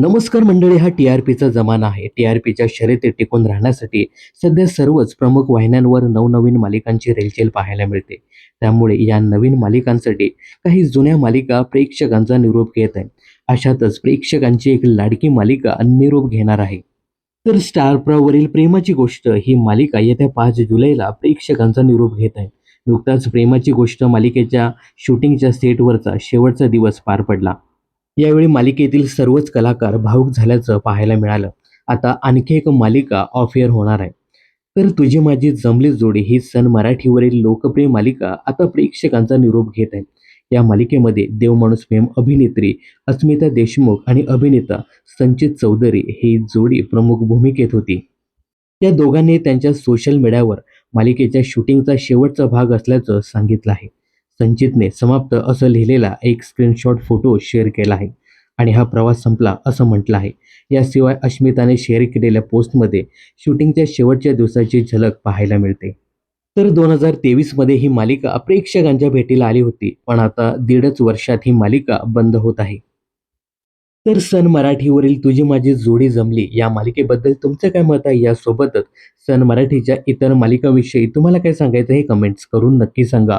नमस्कार मंडळी हा टी आर पीचा जमाना आहे. टी आर पीच्या शर्यती टिकून राहण्यासाठी सध्या सर्वच प्रमुख वाहिन्यांवर नवनवीन मालिकांची रेलचेल पाहायला मिळते. त्यामुळे या नवीन मालिकांसाठी काही जुन्या मालिका प्रेक्षकांचा निरोप घेत आहेत अशातच प्रेक्षकांची एक लाडकी मालिका निरोप घेणार आहे. तर स्टार प्रवरील प्रेमाची गोष्ट ही मालिका येत्या पाच जुलैला प्रेक्षकांचा निरोप घेत आहे. नुकताच प्रेमाची गोष्ट मालिकेच्या शूटिंगच्या सेटवरचा शेवटचा दिवस पार पडला. यावेळी मालिकेतील सर्वच कलाकार भावूक झाल्याचं पाहायला मिळालं. आता आणखी एक मालिका ऑफ एअर होणार आहे. तर तुझी माझी जमली जोडी ही सन मराठीवरील लोकप्रिय मालिका आता प्रेक्षकांचा निरोप घेत आहे. या मालिकेमध्ये देवमाणूस फेम अभिनेत्री अस्मिता देशमुख आणि अभिनेता संचित चौधरी ही जोडी प्रमुख भूमिकेत होती. या दोघांनी त्यांच्या सोशल मीडियावर मालिकेच्या शूटिंगचा शेवटचा भाग असल्याचं सांगितलं आहे. संचितने समाप्त असं लिहिलेला एक स्क्रीनशॉट फोटो शेअर केला आहे. आणि हा प्रवास संपला असं म्हटलं आहे. याशिवाय अश्मिताने शेअर केलेल्या पोस्टमध्ये शूटिंगच्या शेवटच्या दिवसाची झलक पाहायला मिळते. तर दोन हजार तेवीसमध्ये ही मालिका प्रेक्षकांच्या भेटीला आली होती पण आता दीडच वर्षात ही मालिका बंद होत आहे. तर सन मराठीवरील तुझी माझी जोडी जमली या मालिकेबद्दल तुमचं काय मत आहे? यासोबतच सन मराठीच्या इतर मालिकांविषयी तुम्हाला काय सांगायचं हे कमेंट्स करून नक्की सांगा.